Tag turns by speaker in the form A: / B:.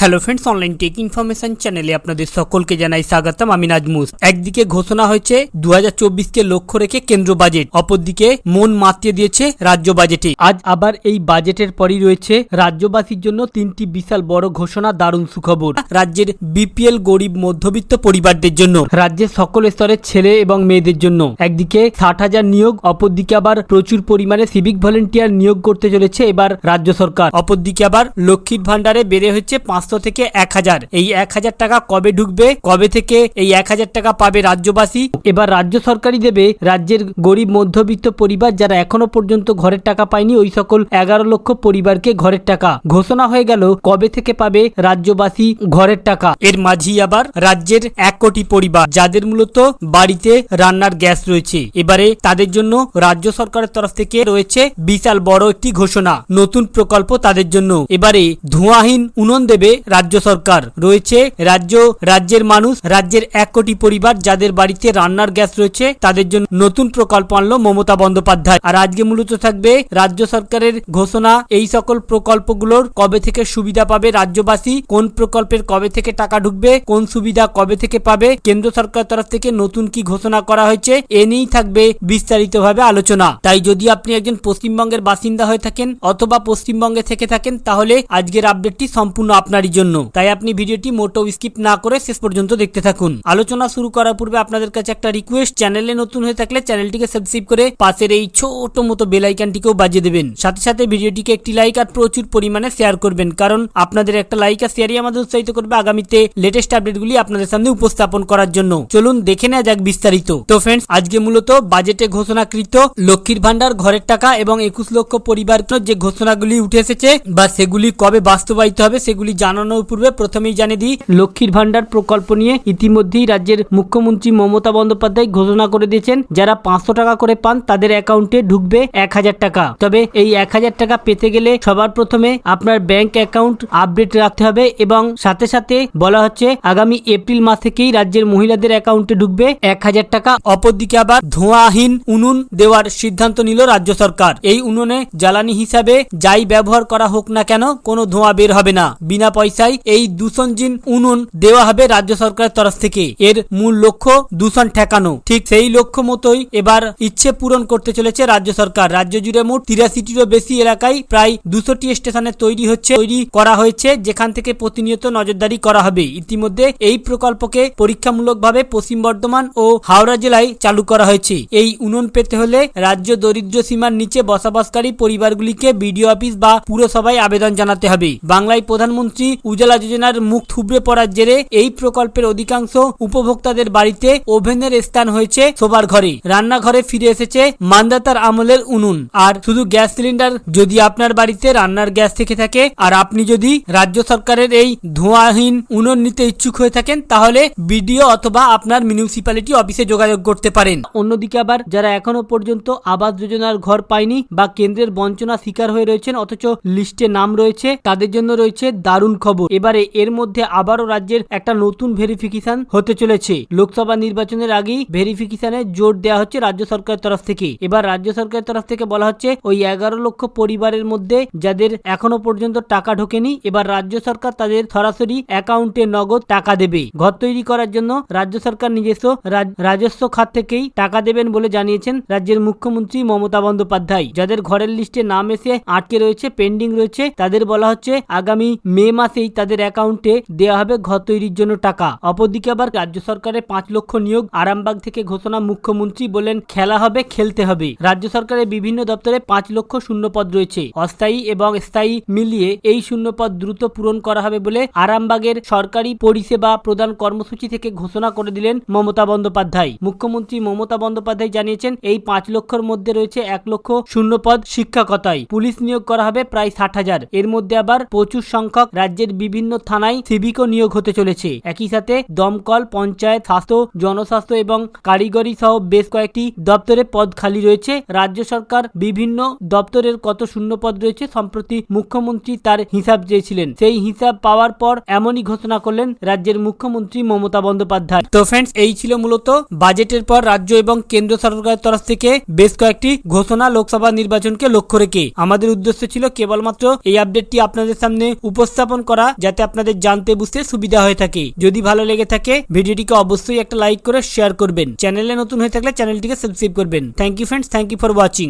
A: Hello friends online tech information চ্যানেলে আপনাদের সকলকে জানাই স্বাগতম। আমি নাজমুস। একদিকে ঘোষণা হয়েছে দু কে লক্ষ্য রেখে কেন্দ্র বাজেট। অপরদিকে মন মাতিয়ে দিয়েছে রাজ্য বাজেটে। আজ আবার এই বাজেটের পরই রয়েছে রাজ্যবাসীর জন্য তিনটি বিশাল বড় ঘোষণা, দারুণ সুখবর। রাজ্যের বিপিএল গরিব মধ্যবিত্ত পরিবারদের জন্য। রাজ্যের সকল স্তরের ছেলে এবং মেয়েদের জন্য। একদিকে ষাট হাজার নিয়োগ, অপরদিকে আবার প্রচুর পরিমাণে সিভিক ভলেন্টিয়ার নিয়োগ করতে চলেছে এবার রাজ্য সরকার। অপরদিকে আবার লক্ষ্মীর ভান্ডারে বেড়ে হচ্ছে পাঁচশো থেকে এক হাজার। এই এক হাজার টাকা কবে ঢুকবে? কবে থেকে এই এক হাজার টাকা পাবে রাজ্যবাসী? এবার রাজ্য সরকারই দেবে। রাজ্যের গরিব, মধ্যবিত্ত পরিবার যারা এখনও পর্যন্ত ঘরের টাকা পায়নি, ওই সকল এগারো লক্ষ পরিবারকে ঘরের টাকা। ঘোষণা হয়ে গেল কবে থেকে পাবে রাজ্যবাসী ঘরের টাকা। এর মাঝেই আবার রাজ্যের এক কোটি পরিবার, যাদের মূলত বাড়িতে রান্নার গ্যাস রয়েছে। এবারে তাদের জন্য রাজ্য সরকারের তরফ থেকে রয়েছে বিশাল বড় একটি ঘোষণা। নতুন প্রকল্প তাদের জন্য। এবারে ধোঁয়াহীন উনুন দেবে রাজ্য সরকার। রয়েছে রাজ্য, রাজ্যের মানুষ, রাজ্যের এক কোটি পরিবার যাদের বাড়িতে রান্নার গ্যাস রয়েছে, তাদের জন্য নতুন প্রকল্প আনলো মমতা বন্দ্যোপাধ্যায়। আর আজকে মূলত থাকবে রাজ্য সরকারের ঘোষণা এই সকল প্রকল্পগুলোর কবে থেকে সুবিধা পাবে রাজ্যবাসী, কোন প্রকল্পের কবে থেকে টাকা ঢুকবে, কোন সুবিধা কবে থেকে পাবে, কেন্দ্র সরকার তরফ থেকে নতুন কি ঘোষণা করা হয়েছে, এ নিয়েই থাকবে বিস্তারিতভাবে আলোচনা। তাই যদি আপনি একজন পশ্চিমবঙ্গের বাসিন্দা হয়ে থাকেন অথবা পশ্চিমবঙ্গে থেকে থাকেন, তাহলে আজকের আপডেটটি সম্পূর্ণ আপনারই জন্য। তাই আপনি ভিডিওটি মোটো স্কিপ না করে শেষ পর্যন্ত দেখতে থাকুন। আলোচনা শুরু করার পূর্বে আপনাদের কাছে একটা রিকোয়েস্ট চ্যানেলে নতুন হয়ে থাকলে চ্যানেলটিকে সাবস্ক্রাইব করে পাশের এই ছোট মতো বেল আইকনটিকেও বাজিয়ে দেবেন। সাথে সাথে ভিডিওটিকে একটি লাইক আর প্রচুর পরিমাণে শেয়ার করবেন। কারণ আপনাদের একটা লাইক আর শেয়ারই আমাদের উৎসাহিত করবে আগামীতে লেটেস্ট আপডেটগুলি আপনাদের সামনে উপস্থাপন করার জন্য। চলুন দেখে নেওয়া যাক বিস্তারিত। তো ফ্রেন্ডস আজকে মূলত বাজেটে ঘোষণাকৃত লক্ষ্মীর ভান্ডার, ঘরের টাকা এবং একুশ লক্ষ পরিবার যে ঘোষণাগুলি উঠে এসেছে বা সেগুলি কবে বাস্তবায়িত হবে সেগুলি জানানোর পূর্বে প্রথমেই জানিয়ে দিই, লক্ষ্মীর ভান্ডার প্রকল্প নিয়ে ইতিমধ্যেই রাজ্যের মুখ্যমন্ত্রী মমতা বন্দ্যোপাধ্যায় ঘোষণা করে দিয়েছেন, যারা পাঁচশো টাকা করে পান তাদের অ্যাকাউন্টে ঢুকবে এক হাজার টাকা। তবে এই এক হাজার টাকা পেতে গেলে সবার প্রথমে আপনার ব্যাংক অ্যাকাউন্ট আপডেট রাখতে হবে এবং সাথে সাথে বলা হচ্ছে, আগামী এপ্রিল মাস থেকেই রাজ্যের মহিলাদের অ্যাকাউন্টে ঢুকবে এক হাজার টাকা। অপরদিকে আবার ধোঁয়াহীন উনুন দেওয়ার সিদ্ধান্ত নিল রাজ্য সরকার। এই উনুনে জ্বালানি হিসাবে যাই ব্যবহার করা হোক না কেন, কোনো ধোঁয়া বের হবে না। বিনা পয়সায় এই দূষণহীন উনুন দেওয়া হবে রাজ্য সরকারের তরফ থেকে। এর মূল লক্ষ্য দূষণ ঠেকানো। ঠিক সেই লক্ষ্য মতোই এবার ইচ্ছে পূরণ করতে চলেছে রাজ্য সরকার। রাজ্য জুড়ে মোট তিরাশিটিরও বেশি এলাকায় প্রায় দুশোটি স্টেশনে তৈরি হচ্ছে, তৈরি করা হয়েছে, যেখান থেকে প্রতিনিয়ত নজরদারি করা হবে। ইতিমধ্যে এই প্রকল্পকে পরীক্ষামূলকভাবে পশ্চিম বর্ধমান ও হাওড়া জেলায় চালু করা হয়েছে। এই উনুন পেতে হলে রাজ্য দরিদ্র সীমার নিচে বসবাসকারী পরিবারগুলিকে বিডিও অফিস বা পুরসভায় আবেদন জানাতে হবে। বাংলায় প্রধানমন্ত্রী উজ্জ্বলা যোজনার মুখ থুবড়ে পড়ার জেরে এই প্রকল্পের অধিকাংশ উপভোক্তাদের বাড়িতে ওভেনের স্থান হয়েছে সবার ঘরে। রান্নাঘরে ফিরে এসেছে মান্দাতার আমলের উনুন। আর শুধু গ্যাস সিলিন্ডার, যদি আপনার বাড়িতে রান্নার গ্যাস থেকে থাকে, আর আপনি যদি রাজ্য সরকারের এই ধোঁয়াহীন উনুন নিতে ইচ্ছুক হয়ে থাকেন, তাহলে বিডিও অথবা আপনার মিউনিসিপ্যালিটি অফিসে যোগাযোগ করতে পারেন। অন্যদিকে আবার যারা এখনও পর্যন্ত আবাস যোজনার ঘর পায়নি বা কেন্দ্রের বঞ্চনা শিকার হয়ে রয়েছেন, অথচ লিস্টে নাম রয়েছে, তাদের জন্য রয়েছে দারুণ খবর। এবারে এর মধ্যে আবারও রাজ্যের একটা নতুন ভেরিফিকেশন হতে চলেছে। লোকসভা নির্বাচনের আগেই ভেরিফিকেশনে জোর দেওয়া হচ্ছে রাজ্য সরকারের তরফ থেকে। এবার রাজ্য সরকারের তরফ থেকে বলা হচ্ছে, ওই এগারো লক্ষ পরিবারের মধ্যে যাদের এখনও পর্যন্ত টাকা ঢোকেনি, এবার রাজ্য সরকার তাদের সরাসরি অ্যাকাউন্টে নগদ টাকা দেবে। ঘর তৈরি করার জন্য রাজ্য সরকার নিজস্ব রাজ- রাজস্ব খাত থেকেই টাকা দেবেন বলে জানিয়েছেন রাজ্যের মুখ্যমন্ত্রী মমতা বন্দ্যোপাধ্যায়। যাদের ঘরের লিস্টে নাম এসে আটকে রয়েছে পেন্ডিং রয়েছে, তাদের বলা হচ্ছে, আগামী মে মাসেই তাদের অ্যাকাউন্টে দেওয়া হবে ঘর তৈরির জন্য টাকা। অপরদিকে আবার রাজ্য সরকারের পাঁচ লক্ষ নিয়োগ আরামবাগ থেকে ঘোষণা মুখ্যমন্ত্রী বলেন, খেলা হবে, খেলতে হবে। রাজ্য সরকারের বিভিন্ন দপ্তরে পাঁচ লক্ষ শূন্য পদ রয়েছে। অস্থায়ী এবং স্থায়ী মিলিয়ে এই শূন্য পদ দ্রুত পূরণ করা হবে বলে আরামবাগের সরকারি পরিষেবা প্রদান কর্মসূচি থেকে ঘোষণা করে দিলেন মমতা বন্দ্যোপাধ্যায়। মুখ্যমন্ত্রী মমতা বন্দ্যোপাধ্যায় জানিয়েছেন, এই পাঁচ লক্ষর মধ্যে রয়েছে এক লক্ষ শূন্য পদ শিক্ষকতায়। পুলিশ নিয়োগ করা হবে প্রায় ষাট হাজার। এর মধ্যে আবার প্রচুর সংখ্যক রাজ্যের বিভিন্ন থানায় সিভিকও নিয়োগ হতে চলেছে। একই সাথে দমকল, পঞ্চায়েত, স্বাস্থ্য, জনস্বাস্থ্য এবং কারিগরি সহ বেশ কয়েকটি দপ্তরে পদ খালি রয়েছে। রাজ্য সরকার বিভিন্ন দপ্তরের কত শূন্য পদ রয়েছে সম্প্রতি মুখ্যমন্ত্রী তার হিসাব চেয়েছিলেন। সেই হিসাব পাওয়ার পর এমনই ঘোষণা করলেন রাজ্যের মুখ্যমন্ত্রী মমতা বন্দ্যোপাধ্যায়। তো ফ্রেন্ডস এই ছিল মূলত বাজেটের পর রাজ্য এবং কেন্দ্র সরকারের তরফ থেকে বেশ কয়েকটি ঘোষণা লোকসভা নির্বাচনকে লক্ষ্য রেখে। আমাদের উদ্দেশ্য ছিল কেবলমাত্র এই আপডেটটি আপনাদের সামনে উপস্থাপন করা যাতে আপনাদের জানতে বুঝতে সুবিধা হয়ে থাকে। যদি ভালো লেগে থাকে, ভিডিওটিকে অবশ্যই একটা লাইক করে শেয়ার করবেন। চ্যানেলে নতুন হয়ে থাকলে চ্যানেলটিকে সাবস্ক্রাইব করবেন। Thank you friends thank you for watching